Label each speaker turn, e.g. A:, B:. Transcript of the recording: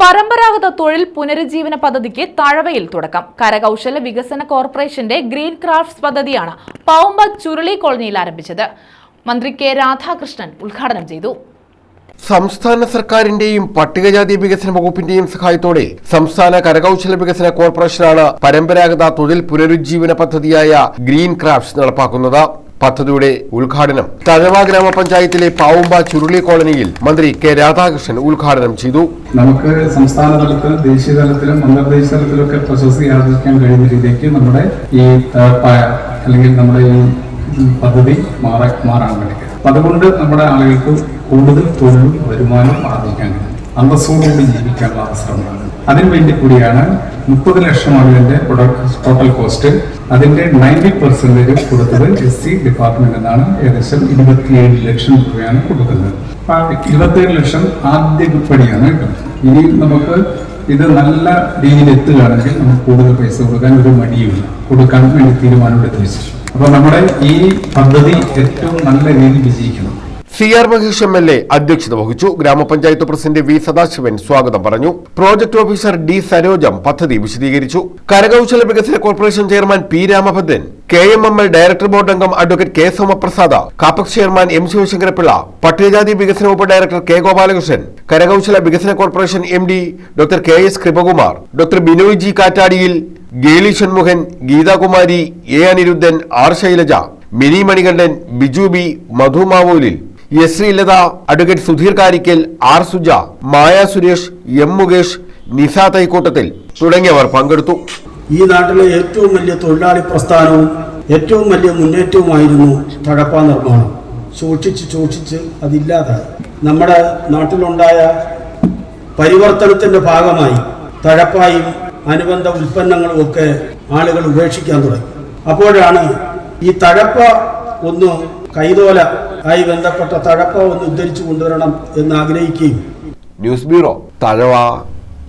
A: പരമ്പരാഗത തൊഴിൽ പുനരുജ്ജീവന പദ്ധതിക്ക് തഴവയിൽ തുടക്കം. കരകൗശല വികസന കോർപ്പറേഷന്റെ ഗ്രീൻ ക്രാഫ്റ്റ്സ് പദ്ധതിയാണ് പൗമ്പ ചുരുളി കോളനിയിൽ ആരംഭിച്ചത്. മന്ത്രി കെ രാധാകൃഷ്ണൻ ഉദ്ഘാടനം ചെയ്തു.
B: സംസ്ഥാന സർക്കാരിന്റെയും പട്ടികജാതി വികസന വകുപ്പിന്റെയും സഹായത്തോടെ സംസ്ഥാന കരകൗശല വികസന കോർപ്പറേഷനാണ് പരമ്പരാഗത തൊഴിൽ പുനരുജ്ജീവന പദ്ധതിയായ ഗ്രീൻ ക്രാഫ്റ്റ്സ് നടപ്പാക്കുന്നത്. പദ്ധതിയുടെ ഉദ്ഘാടനം തഴവ ഗ്രാമപഞ്ചായത്തിലെ പാവുമ്പ ചുരുളി കോളനിയിൽ മന്ത്രി കെ രാധാകൃഷ്ണൻ ഉദ്ഘാടനം ചെയ്തു.
C: നമുക്ക് സംസ്ഥാന തലത്തിൽ ദേശീയ തലത്തിലും അന്തർദേശീയ തലത്തിലൊക്കെ പ്രശസ്തി ആർജിക്കാൻ കഴിയുന്ന രീതിക്ക് നമ്മുടെ ഈ അല്ലെങ്കിൽ നമ്മുടെ ഈ പദ്ധതി മാറ മാറാൻ കഴിയും അതുകൊണ്ട് നമ്മുടെ ആളുകൾക്ക് കൂടുതൽ തൊഴിലും വരുമാനം ആർജിക്കാൻ കഴിയും. അന്തസ്സോടുകൂടി ജീവിക്കാനുള്ള അവസരം അതിനുവേണ്ടി കൂടിയാണ് മുപ്പത് ലക്ഷമാണ് ഇതിന്റെ ടോട്ടൽ കോസ്റ്റ് അതിന്റെ നയന്റി പെർസെന്റേജ് കൊടുത്തത് എസ് സി ഡിപ്പാർട്ട്മെന്റ് എന്നാണ്. ഏകദേശം ഇരുപത്തിയേഴ് ലക്ഷം രൂപയാണ് കൊടുക്കുന്നത്. ഇരുപത്തിയേഴ് ലക്ഷം ആദ്യ വിപ്പണിയാണ് ഇനി നമുക്ക് ഇത് നല്ല രീതിയിൽ എത്തുകയാണെങ്കിൽ നമുക്ക് കൂടുതൽ പൈസ കൊടുക്കാൻ ഒരു മടിയുമില്ല. കൊടുക്കാൻ വേണ്ടി തീരുമാനമെടുത്ത് വെച്ചു അപ്പൊ നമ്മുടെ ഈ പദ്ധതി ഏറ്റവും നല്ല രീതിയിൽ വിജയിക്കണം.
B: C R Mahesh M L A അധ്യക്ഷത വഹിച്ചു. ഗ്രാമപഞ്ചായത്ത് പ്രസിഡന്റ് വി സദാശിവൻ സ്വാഗതം പറഞ്ഞു. പ്രോജക്ട് ഓഫീസർ ഡി സരോജം പദ്ധതി വിശദീകരിച്ചു. കരകൗശല വികസന corporation chairman P Ramabhadran K M M L director board അംഗം advocate K Somaprasad Kapex chairman M Sivasankarapillai പട്ടികജാതി വികസന വകുപ്പ് ഡയറക്ടർ കെ ഗോപാലകൃഷ്ണൻ കരകൗശല വികസന corporation M D doctor K S Krupakumar doctor Binoy G Kattadiyil Geli Shanmukhan Geethakumari A Aniruddhan R Shailaja Mini Manikandan Biju B Madhu Mavoolil S Sreelatha advocate Sudheer Karikkal R Suja Maya Suresh M Mukesh Nisa Thaikoottathil തുടങ്ങിയവർ പങ്കെടുത്തു.
D: ഈ നാട്ടിലെ ഏറ്റവും വലിയ തൊഴിലാളി പ്രസ്ഥാനവും ഏറ്റവും വലിയ മുന്നേറ്റവുമായിരുന്നു തഴപ്പ നിർമ്മാണം. സൂക്ഷിച്ച് സൂക്ഷിച്ച് അതില്ലാതായി. നമ്മുടെ നാട്ടിലുണ്ടായ പരിവർത്തനത്തിന്റെ ഭാഗമായി തഴപ്പായും അനുബന്ധ ഉൽപ്പന്നങ്ങളും ഒക്കെ ആളുകൾ ഉപേക്ഷിക്കാൻ തുടങ്ങി. അപ്പോഴാണ് ഈ തഴപ്പ ഒന്ന് കൈതോല ആയി ബന്ധപ്പെട്ട തഴപ്പ ഒന്ന് ഉദ്ധരിച്ചു കൊണ്ടുവരണം എന്ന് ആഗ്രഹിക്കുകയും.
B: News bureau Thazhava.